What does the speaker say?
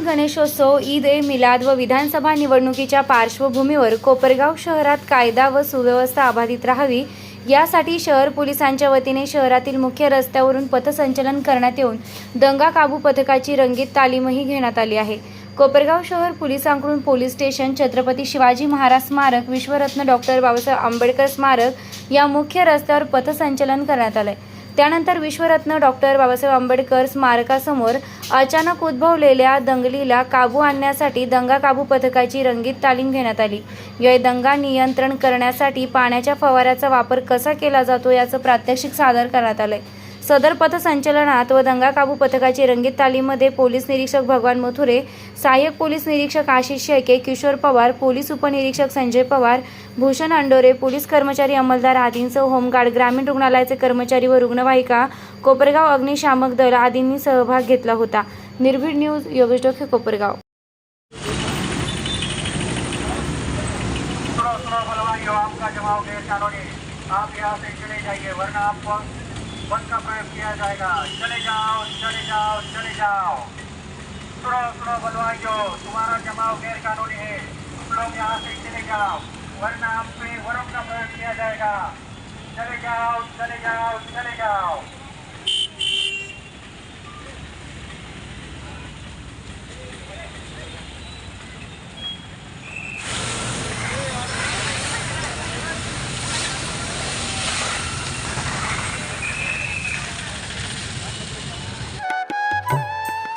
गणेशोत्सव ईद ए मिलाद व विधानसभा निवडणुकीच्या पार्श्वभूमीवर कोपरगाव शहरात कायदा व सुव्यवस्था अबाधित राहावी यासाठी शहर पोलिसांच्या वतीने शहरातील मुख्य रस्त्यावरून पथसंचलन करण्यात येऊन दंगा काबू पथकाची रंगीत तालीमही घेण्यात आली आहे. कोपरगाव शहर पोलिसांकडून पोलीस स्टेशन छत्रपती शिवाजी महाराज स्मारक विश्वरत्न डॉक्टर बाबासाहेब आंबेडकर स्मारक या मुख्य रस्त्यावर पथसंचलन करण्यात आलं आहे त्यानंतर विश्वरत्न डॉक्टर बाबासाहेब आंबेडकर स्मारकासमोर अचानक उद्भवलेल्या दंगलीला काबू आणण्यासाठी दंगा काबू पथकाची रंगीत तालीम घेण्यात आली. या दंगा नियंत्रण करण्यासाठी पाण्याच्या फवाऱ्याचा वापर कसा केला जातो याचं प्रात्यक्षिक सादर करण्यात आलंय. सदर पथसंचलनात व दंगा काबू पथकाची रंगीत तालीममध्ये पोलीस निरीक्षक भगवान मथुरे सहाय्यक पोलीस निरीक्षक आशिष शेळके किशोर पवार पोलीस उपनिरीक्षक संजय पवार भूषण अंडोरे पोलीस कर्मचारी अंमलदार आदींसह होमगार्ड ग्रामीण रुग्णालयाचे कर्मचारी व रुग्णवाहिका कोपरगाव अग्निशामक दल आदींनी सहभाग घेतला होता. निर्भीड न्यूज योगेश डोके कोपरगाव. आपका जवाब आप यहाँ से चले जाइए वरना आपको बंद का प्रयास किया जाएगा। चले जाओ चले जाओ चले जाओ। सुनो सुनो, बलवाइयो, तुम्हारा जमाव गैर कानूनी है। तुम लोग यहाँ से चले जाओ, वरना आपसे पे वरुण का प्रयोग किया जाएगा। चले जाओ चले जाओ चले जाओ।